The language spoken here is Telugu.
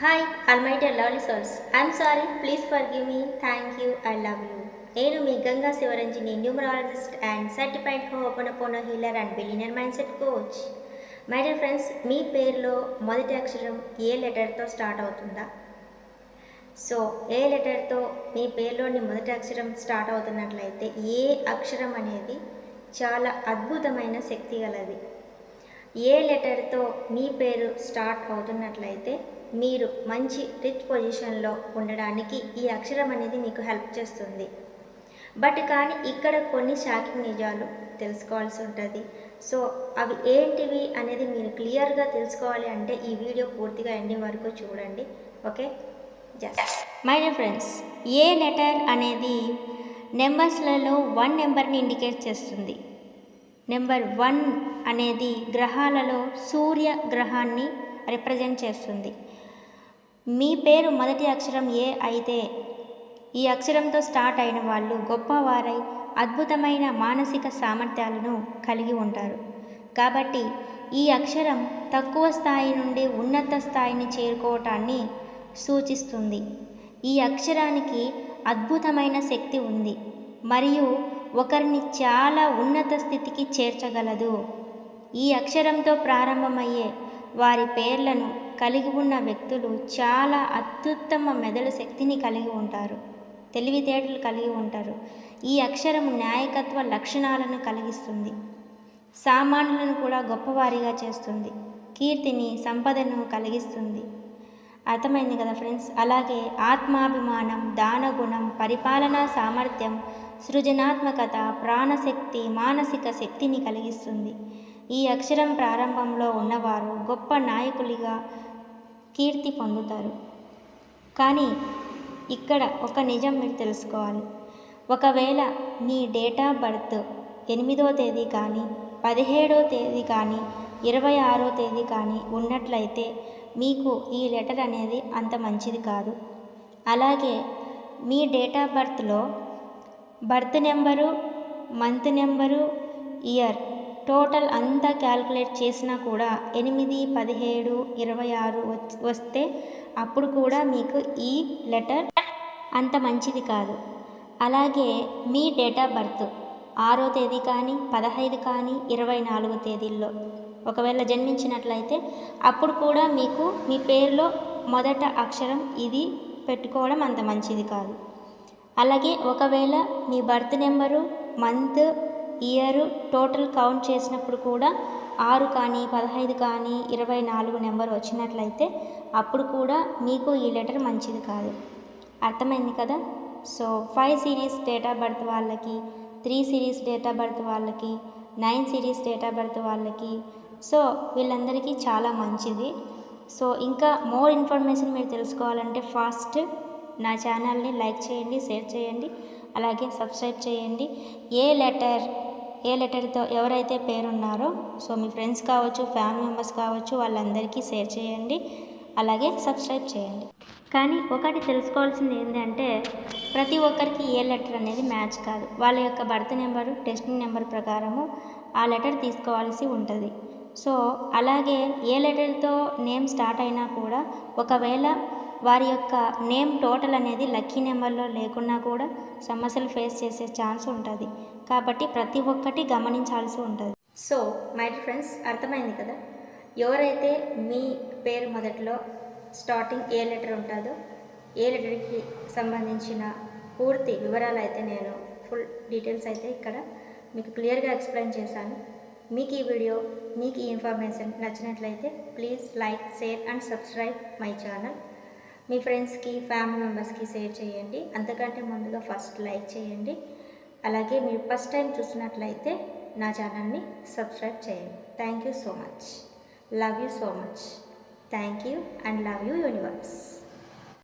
Hi all my dear lovely souls I'm sorry please forgive me thank you I love you నేను మీ Ganga Sivaranjani numerologist and certified ho'oponopono healer and billionaire mindset coach my dear friends మీ పేరులో మొదటి అక్షరం ఏ లెటర్తో స్టార్ట్ అవుతుందా? సో ఏ లెటర్తో మీ పేరులోని మొదటి అక్షరం స్టార్ట్ అవుతున్నట్లయితే ఏ అక్షరం అనేది చాలా అద్భుతమైన శక్తి గలది. ఏ లెటర్తో మీ పేరు స్టార్ట్ అవుతున్నట్లయితే మీరు మంచి రిచ్ పొజిషన్లో ఉండడానికి ఈ అక్షరం అనేది మీకు హెల్ప్ చేస్తుంది. బట్ కానీ ఇక్కడ కొన్ని షాకింగ్ నిజాలు తెలుసుకోవాల్సి ఉంటుంది. సో అవి ఏంటివి అనేది మీరు క్లియర్గా తెలుసుకోవాలి అంటే ఈ వీడియో పూర్తిగా ఎండింగ్ వరకు చూడండి. Okay? Just my dear friends A letter అనేది నెంబర్స్లలో వన్ నెంబర్ని ఇండికేట్ చేస్తుంది? నెంబర్ వన్ అనేది గ్రహాలలో సూర్య గ్రహాన్ని రిప్రజెంట్ చేస్తుంది. మీ పేరు మొదటి అక్షరం ఏ అయితే? ఈ అక్షరంతో స్టార్ట్ అయిన వాళ్ళు గొప్పవారై అద్భుతమైన మానసిక సామర్థ్యాలను కలిగి ఉంటారు. కాబట్టి ఈ అక్షరం తక్కువ స్థాయి నుండి ఉన్నత స్థాయిని చేరుకోవటాన్ని సూచిస్తుంది. ఈ అక్షరానికి అద్భుతమైన శక్తి ఉంది. మరియు ఒకరిని చాలా ఉన్నత స్థితికి చేర్చగలదు. ఈ అక్షరంతో ప్రారంభమయ్యే వారి పేర్లను కలిగి ఉన్న వ్యక్తులు చాలా అత్యుత్తమ మెదడు శక్తిని కలిగి ఉంటారు. తెలివితేటలు కలిగి ఉంటారు. ఈ అక్షరం నాయకత్వ లక్షణాలను కలిగిస్తుంది. సామాన్యులను కూడా గొప్పవారిగా చేస్తుంది. కీర్తిని సంపదను కలిగిస్తుంది. అర్థమైంది కదా ఫ్రెండ్స్? అలాగే ఆత్మాభిమానం దానగుణం పరిపాలనా సామర్థ్యం సృజనాత్మకత ప్రాణశక్తి మానసిక శక్తిని కలిగిస్తుంది. ఈ అక్షరం ప్రారంభంలో ఉన్నవారు గొప్ప నాయకులుగా కీర్తి పొందుతారు. కానీ ఇక్కడ ఒక నిజం మీరు తెలుసుకోవాలి. ఒకవేళ మీ డేట్ ఆఫ్ బర్త్ ఎనిమిదో తేదీ కానీ పదిహేడో తేదీ కానీ ఇరవై ఆరో తేదీ కానీ ఉన్నట్లయితే మీకు ఈ లెటర్ అనేది అంత మంచిది కాదు. అలాగే మీ date of బర్త్లో birth number month number year total అంతా క్యాల్కులేట్ చేసినా కూడా ఎనిమిది పదిహేడు ఇరవై ఆరు వస్తే అప్పుడు కూడా మీకు ఈ లెటర్ అంత మంచిది కాదు. అలాగే మీ డేట్ ఆఫ్ బర్త్ ఆరో తేదీ కానీ పదహైదు కానీ ఇరవై నాలుగు తేదీల్లో ఒకవేళ జన్మించినట్లయితే అప్పుడు కూడా మీకు మీ పేరులో మొదట అక్షరం ఇది పెట్టుకోవడం అంత మంచిది కాదు. అలాగే ఒకవేళ మీ birth number month year total count చేసినప్పుడు కూడా ఆరు కానీ పదహైదు కానీ ఇరవై నాలుగు నెంబర్ వచ్చినట్లయితే అప్పుడు కూడా మీకు ఈ లెటర్ మంచిది కాదు. అర్థమైంది కదా? So five series date of birth వాళ్ళకి three series date of birth వాళ్ళకి nine series date of birth వాళ్ళకి. సో వీళ్ళందరికీ చాలా మంచిది. సో ఇంకా మోర్ ఇన్ఫర్మేషన్ మీరు తెలుసుకోవాలంటే ఫాస్ట్ నా ఛానల్ని లైక్ చేయండి షేర్ చేయండి అలాగే సబ్స్క్రైబ్ చేయండి. ఏ లెటర్ ఏ లెటర్తో ఎవరైతే పేరున్నారో సో మీ ఫ్రెండ్స్ కావచ్చు ఫ్యామిలీ మెంబర్స్ కావచ్చు వాళ్ళందరికీ షేర్ చేయండి. అలాగే సబ్స్క్రైబ్ చేయండి. కానీ ఒకటి తెలుసుకోవాల్సింది ఏంటంటే ప్రతి ఒక్కరికి ఏ లెటర్ అనేది మ్యాచ్ కాదు. వాళ్ళ యొక్క బర్త్ నెంబరు టెస్టింగ్ నెంబర్ ప్రకారము ఆ లెటర్ తీసుకోవాల్సి ఉంటుంది. సో అలాగే ఏ లెటర్తో నేమ్ స్టార్ట్ అయినా కూడా ఒకవేళ వారి యొక్క నేమ్ టోటల్ అనేది లక్కీ నెంబర్లో లేకున్నా కూడా సమస్యలు ఫేస్ చేసే ఛాన్స్ ఉంటుంది. కాబట్టి ప్రతి ఒక్కటి గమనించాల్సి ఉంటుంది. సో మై ఫ్రెండ్స్ అర్థమైంది కదా? ఎవరైతే మీ పేరు మొదట్లో స్టార్టింగ్ ఏ లెటర్ ఉంటుందో ఏ లెటర్కి సంబంధించిన పూర్తి వివరాలు అయితే నేను ఫుల్ డీటెయిల్స్ అయితే ఇక్కడ మీకు క్లియర్గా ఎక్స్ప్లెయిన్ చేశాను. మీకు ఈ వీడియో మీకు ఈ ఇన్ఫర్మేషన్ నచ్చినట్లయితే please like share and subscribe my channel మీ ఫ్రెండ్స్కి ఫ్యామిలీ మెంబర్స్కి షేర్ చేయండి. అంతకంటే ముందుగా ఫస్ట్ లైక్ చేయండి. అలాగే మీరు ఫస్ట్ టైం చూసినట్లయితే నా ఛానల్ని సబ్స్క్రైబ్ చేయండి. Thank you so much. Love you so much. Thank you and love you universe.